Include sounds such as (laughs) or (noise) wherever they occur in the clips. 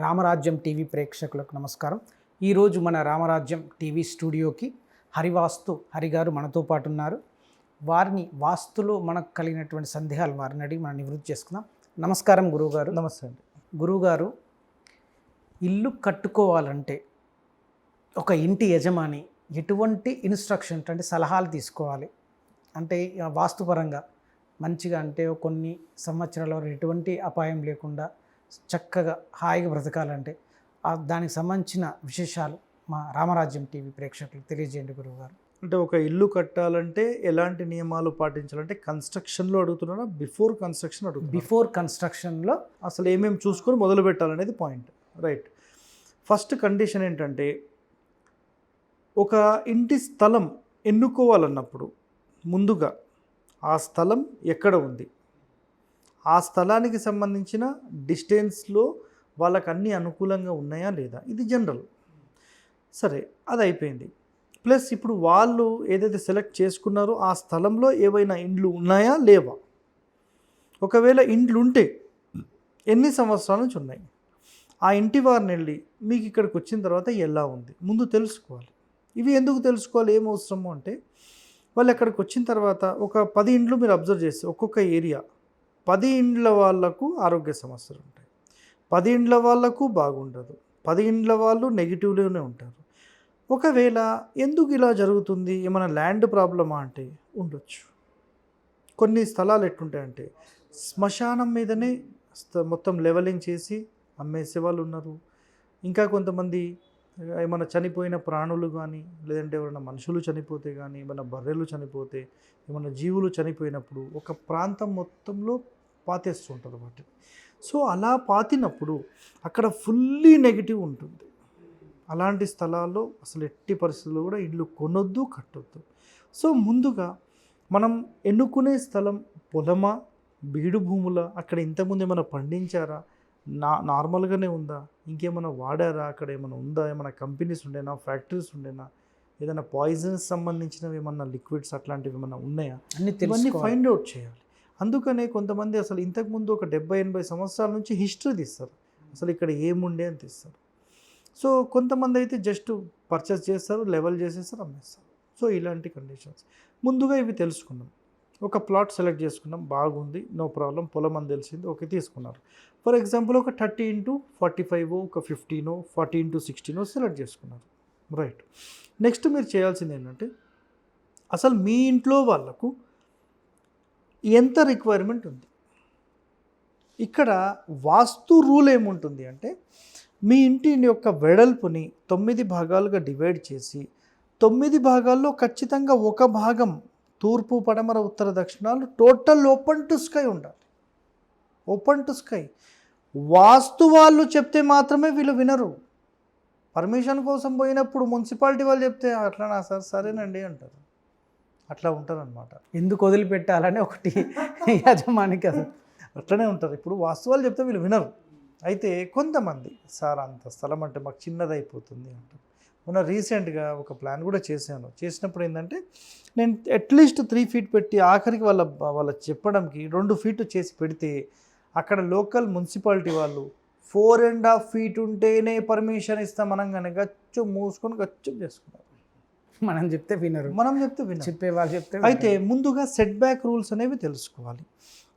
రామరాజ్యం TV ప్రేక్షకులకు నమస్కారం. ఈరోజు మన రామరాజ్యం టీవీ స్టూడియోకి హరివాస్తు హరి గారు మనతో పాటు ఉన్నారు వారిని వాస్తులో మనకు కలిగినటువంటి సందేహాలు వారిని అడిగి మనం నివృత్తి చేసుకుందాం. నమస్కారం గురువుగారు. నమస్తే అండి. గురువుగారు ఇల్లు కట్టుకోవాలంటే ఒక ఇంటి యజమాని ఎటువంటి ఇన్స్ట్రక్షన్ అంటే సలహాలు తీసుకోవాలి? అంటే వాస్తుపరంగా మంచిగా అంటే కొన్ని సంవత్సరాల వరకు ఎటువంటి అపాయం లేకుండా చక్కగా హాయిగా బ్రతకాలంటే దానికి సంబంధించిన విశేషాలు మా రామరాజ్యం టీవీ ప్రేక్షకులకు తెలియజేయండి గురువుగారు. అంటే ఒక ఇల్లు కట్టాలంటే ఎలాంటి నియమాలు పాటించాలంటే కన్స్ట్రక్షన్లో అడుగుతున్నారా? బిఫోర్ కన్స్ట్రక్షన్ అడుగుతున్నా బిఫోర్ కన్స్ట్రక్షన్లో అసలు ఏమేమి చూసుకొని మొదలు పెట్టాలనేది పాయింట్. రైట్. ఫస్ట్ కండిషన్ ఏంటంటే ఒక ఇంటి స్థలం ఎన్నుకోవాలన్నప్పుడు ముందుగా ఆ స్థలం ఎక్కడ ఉంది? ఆ స్థలానికి సంబంధించిన డిస్టెన్స్లో వాళ్ళకు అన్నీ అనుకూలంగా ఉన్నాయా లేదా? ఇది జనరల్. సరే అది అయిపోయింది. ప్లస్ ఇప్పుడు వాళ్ళు ఏదైతే సెలెక్ట్ చేసుకున్నారో ఆ స్థలంలో ఏవైనా ఇండ్లు ఉన్నాయా? లేవా? ఒకవేళ ఇండ్లు ఉంటే ఎన్ని సంవత్సరాల నుంచి ఉన్నాయి? ఆ ఇంటి వారిని వెళ్ళి మీకు ఇక్కడికి వచ్చిన తర్వాత ఎలా ఉంది? ముందు తెలుసుకోవాలి. ఇవి ఎందుకు తెలుసుకోవాలి? ఏం అవసరము అంటే వాళ్ళు అక్కడికి వచ్చిన తర్వాత ఒక పది ఇండ్లు మీరు అబ్జర్వ్ చేస్తే ఒక్కొక్క ఏరియా పది ఇండ్ల వాళ్ళకు ఆరోగ్య సమస్యలు ఉంటాయి. పది ఇండ్ల వాళ్ళకు బాగుండదు. పది ఇండ్ల వాళ్ళు నెగిటివ్లోనే ఉంటారు. ఒకవేళ ఎందుకు ఇలా జరుగుతుంది? ఏమైనా ల్యాండ్ ప్రాబ్లమా అంటే ఉండొచ్చు. కొన్ని స్థలాలు ఎట్టుంటాయంటే శ్మశానం మీదనే స్థ- మొత్తం లెవెలింగ్ చేసి అమ్మేసే వాళ్ళు ఉన్నారు. ఇంకా కొంతమంది ఏమైనా చనిపోయిన ప్రాణులు కానీ లేదంటే ఎవరైనా మనుషులు చనిపోతే కానీ ఏమైనా బర్రెలు చనిపోతే ఏమైనా జీవులు చనిపోయినప్పుడు ఒక ప్రాంతం మొత్తంలో పాతేస్తుంటారు వాటిని సో అలా పాతినప్పుడు అక్కడ ఫుల్లీ నెగిటివ్ ఉంటుంది. అలాంటి స్థలాల్లో అసలు ఎట్టి పరిస్థితుల్లో కూడా ఇల్లు కొనొద్దు కట్టొద్దు. సో ముందుగా మనం ఎన్నుకునే స్థలం పొలమా బీడు భూముల? అక్కడ ఇంతకుముందు ఏమైనా పండించారా? నా నార్మల్గానే ఉందా? ఇంకేమైనా వాడారా? అక్కడ ఏమైనా ఉందా? ఏమైనా కంపెనీస్ ఉండేనా? ఫ్యాక్టరీస్ ఉండేనా? ఏదైనా పాయిజన్స్ సంబంధించినవి ఏమన్నా లిక్విడ్స్ అట్లాంటివి ఏమైనా ఉన్నాయా? అన్ని ఫైండ్ అవుట్ చేయాలి. అందుకనే కొంతమంది అసలు ఇంతకుముందు ఒక డెబ్బై ఎనభై సంవత్సరాల నుంచి హిస్టరీ తీస్తారు. అసలు ఇక్కడ ఏముండే అని తీస్తారు. సో కొంతమంది అయితే జస్ట్ పర్చేస్ చేస్తారు లెవెల్ చేసేస్తారు అమ్మేస్తారు. సో ఇలాంటి కండిషన్స్. ముందుగా ఇవి తెలుసుకున్నాం. ఒక ప్లాట్ సెలెక్ట్ చేసుకున్నాం. బాగుంది నో ప్రాబ్లం పొలం అని తెలిసింది ఓకే తీసుకున్నారు. ఫర్ ఎగ్జాంపుల్ ఒక థర్టీ ఇంటూ ఫార్టీ ఫైవ్ ఒక ఫిఫ్టీనో ఫార్టీ ఇంటూ సిక్స్టీనో సెలెక్ట్ చేసుకున్నారు. రైట్. నెక్స్ట్ మీరు చేయాల్సింది ఏంటంటే అసలు మీ ఇంట్లో వాళ్ళకు ఎంత రిక్వైర్మెంట్ ఉంది? ఇక్కడ వాస్తు రూల్ ఏముంటుంది అంటే మీ ఇంటి యొక్క వెడల్పుని తొమ్మిది భాగాలుగా డివైడ్ చేసి తొమ్మిది భాగాల్లో ఖచ్చితంగా ఒక భాగం తూర్పు పడమర ఉత్తర దక్షిణాలు టోటల్ ఓపెన్ టు స్కై ఉండాలి. ఓపెన్ టు స్కై వాస్తు వాళ్ళు చెప్తే మాత్రమే వీళ్ళు వినరు. పర్మిషన్ కోసం పోయినప్పుడు మున్సిపాలిటీ వాళ్ళు చెప్తే అట్లానా సార్? సరేనండి అంటారు. అట్లా ఉంటారనమాట ఎందుకు వదిలిపెట్టాలని ఒకటి (laughs) యజమానికి అసలు. అట్లనే ఉంటారు ఇప్పుడు వాస్తవాలు చెప్తే వీళ్ళు వినరు. అయితే కొంతమంది సార్ అంత స్థలం అంటే మాకు చిన్నది అయిపోతుంది అంటారు. మొన్న రీసెంట్గా ఒక ప్లాన్ కూడా చేశాను. చేసినప్పుడు ఏంటంటే నేను అట్లీస్ట్ త్రీ ఫీట్ పెట్టి ఆఖరికి వాళ్ళ వాళ్ళ చెప్పడంకి రెండు ఫీట్ చేసి పెడితే అక్కడ లోకల్ మున్సిపాలిటీ వాళ్ళు ఫోర్ అండ్ హాఫ్ ఫీట్ ఉంటేనే పర్మిషన్ ఇస్తాం అనగానే గచ్చు మూసుకొని గచ్చు చేసుకున్నారు. మనం చెప్తే వినరు. మనం చెప్తే వినరు. చెప్పే వాళ్ళు చెప్తే అయితే ముందుగా సెట్ బ్యాక్ రూల్స్ అనేవి తెలుసుకోవాలి.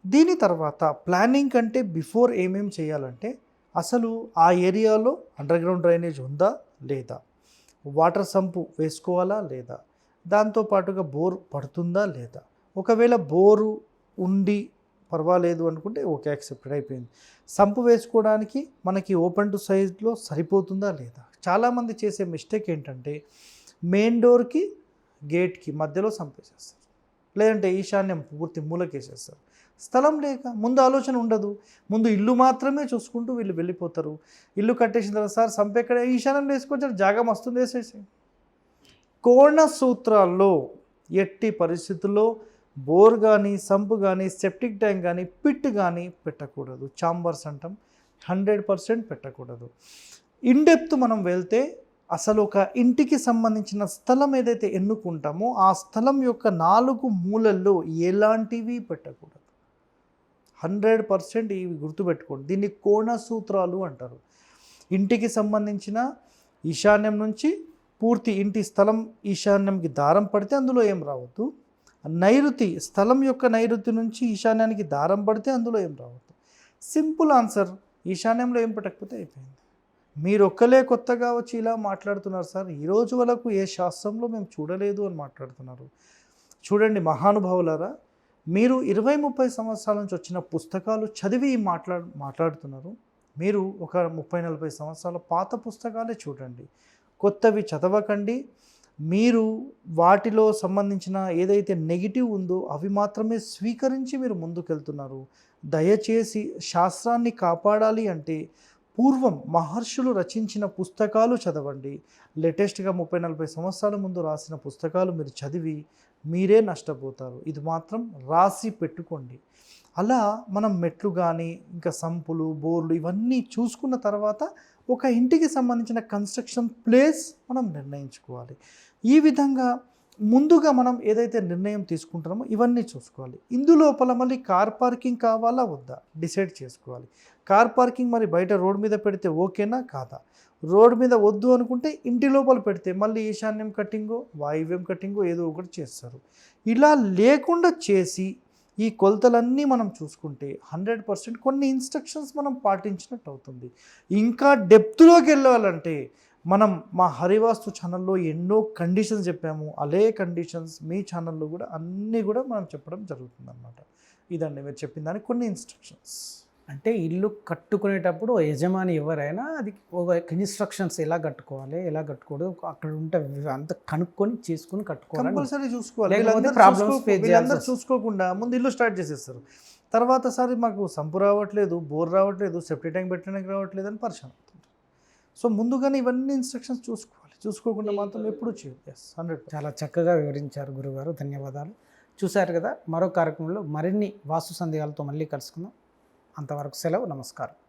దీని తర్వాత ప్లానింగ్ కంటే బిఫోర్ ఏమేం చేయాలంటే అసలు ఆ ఏరియాలో అండర్ గ్రౌండ్ డ్రైనేజ్ ఉందా లేదా? వాటర్ సంపు వేసుకోవాలా లేదా? దాంతో పాటుగా బోర్ పడుతుందా లేదా? ఒకవేళ బోరు ఉండి పర్వాలేదు అనుకుంటే ఓకే యాక్సెప్టెడ్ అయిపోయింది. సంపు వేసుకోవడానికి మనకి ఓపెన్ టు సైజ్లో సరిపోతుందా లేదా? చాలామంది చేసే మిస్టేక్ ఏంటంటే మెయిన్ డోర్కి గేట్కి మధ్యలో సంపేసేస్తారు. లేదంటే ఈశాన్యం పూర్తి మూలకేసేస్తారు. స్థలం లేక ముందు ఆలోచన ఉండదు. ముందు ఇల్లు మాత్రమే చూసుకుంటూ వీళ్ళు వెళ్ళిపోతారు. ఇల్లు కట్టేసిన తర్వాత సార్ సంపెక్కడ ఈశాన్యం వేసుకొచ్చారు జాగా వస్తుంది వేసేసి కోణ సూత్రాల్లో ఎట్టి పరిస్థితుల్లో బోర్ కానీ సంపు కానీ సెప్టిక్ ట్యాంక్ కానీ పిట్ కానీ పెట్టకూడదు. చాంబర్స్ అంటాం హండ్రెడ్ పర్సెంట్ పెట్టకూడదు. ఇన్డెప్త్ మనం వెళ్తే అసలు ఒక ఇంటికి సంబంధించిన స్థలం ఏదైతే ఎన్నుకుంటామో ఆ స్థలం యొక్క నాలుగు మూలల్లో ఎలాంటివి పెట్టకూడదు. హండ్రెడ్ పర్సెంట్ ఇవి గుర్తుపెట్టుకోండి. దీన్ని కోణ సూత్రాలు అంటారు. ఇంటికి సంబంధించిన ఈశాన్యం నుంచి పూర్తి ఇంటి స్థలం ఈశాన్యంకి దారం పడితే అందులో ఏం రావద్దు. నైరుతి స్థలం యొక్క నైరుతి నుంచి ఈశాన్యానికి దారం పడితే అందులో ఏం రావద్దు. సింపుల్ ఆన్సర్ ఈశాన్యంలో ఏం పెట్టకపోతే అయిపోయింది. మీరు ఒక్కలే కొత్తగా వచ్చి ఇలా మాట్లాడుతున్నారు సార్. ఈరోజు వరకు ఏ శాస్త్రంలో మేము చూడలేదు అని మాట్లాడుతున్నారు. చూడండి మహానుభావులారా మీరు ఇరవై ముప్పై సంవత్సరాల నుంచి వచ్చిన పుస్తకాలు చదివి మాట్లా మాట్లాడుతున్నారు. మీరు ఒక ముప్పై నలభై సంవత్సరాల పాత పుస్తకాలే చూడండి. కొత్తవి చదవకండి. మీరు వాటిలో సంబంధించిన ఏదైతే నెగిటివ్ ఉందో అవి మాత్రమే స్వీకరించి మీరు ముందుకెళ్తున్నారు. దయచేసి శాస్త్రాన్ని కాపాడాలి అంటే పూర్వం మహర్షులు రచించిన పుస్తకాలు చదవండి. లేటెస్ట్గా ముప్పై నలభై సంవత్సరాల ముందు రాసిన పుస్తకాలు మీరు చదివి మీరే నష్టపోతారు. ఇది మాత్రం రాసి పెట్టుకోండి. అలా మనం మెట్లు కానీ ఇంకా సంపులు బోర్లు ఇవన్నీ చూసుకున్న తర్వాత ఒక ఇంటికి సంబంధించిన కన్స్ట్రక్షన్ ప్లేస్ మనం నిర్ణయించుకోవాలి. ఈ విధంగా ముందుగా మనం ఏదైతే నిర్ణయం తీసుకుంటున్నామో ఇవన్నీ చూసుకోవాలి. ఇందులోపల మళ్ళీ కార్ పార్కింగ్ కావాలా వద్దా? డిసైడ్ చేసుకోవాలి. కార్ పార్కింగ్ మరి బయట రోడ్ మీద పెడితే ఓకేనా? కాదా? రోడ్ మీద వద్దు అనుకుంటే ఇంటి లోపల పెడితే మళ్ళీ ఈశాన్యం కట్టింగో వాయువ్యం కట్టింగో ఏదో ఒకటి చేస్తారు. ఇలా లేకుండా చేసి ఈ కొలతలన్నీ మనం చూసుకుంటే హండ్రెడ్ పర్సెంట్ కొన్ని ఇన్స్ట్రక్షన్స్ మనం పాటించినట్టు అవుతుంది. ఇంకా డెప్త్లోకి వెళ్ళాలంటే మనం మా హరివాస్తు ఛానల్లో ఎన్నో కండిషన్స్ చెప్పాము. అదే కండిషన్స్ మీ ఛానల్లో కూడా అన్నీ కూడా మనం చెప్పడం జరుగుతుంది అన్నమాట ఇదండి మీరు చెప్పిన దానికి కొన్ని ఇన్స్ట్రక్షన్స్ అంటే ఇల్లు కట్టుకునేటప్పుడు యజమాని ఎవరైనా అది ఒక ఇన్స్ట్రక్షన్స్ ఎలా కట్టుకోవాలి ఎలా కట్టుకోవడం అక్కడ ఉంటే అంత కనుక్కొని చేసుకుని కట్టుకోవాలి. కంపల్సరీ చూసుకోవాలి. చేయాల్సి చూసుకోకుండా ముందు ఇల్లు స్టార్ట్ చేసేస్తారు. తర్వాత సారి మాకు సంపు రావట్లేదు బోర్ రావట్లేదు సెఫ్టీ ట్యాంక్ పెట్టడానికి రావట్లేదు అని పరిశాన్ అవుతుంది సో ముందుగానే ఇవన్నీ ఇన్స్ట్రక్షన్స్ చూసుకోవాలి. చూసుకోకుండా మాత్రం ఎప్పుడు చేయదు ఎస్ హండ్రెడ్ చాలా చక్కగా వివరించారు గురుగారు. ధన్యవాదాలు. చూశారు కదా మరో కార్యక్రమంలో మరిన్ని వాస్తు సందేహాలతో మళ్ళీ కలుసుకుందాం. అంతవరకు సెలవు నమస్కారం.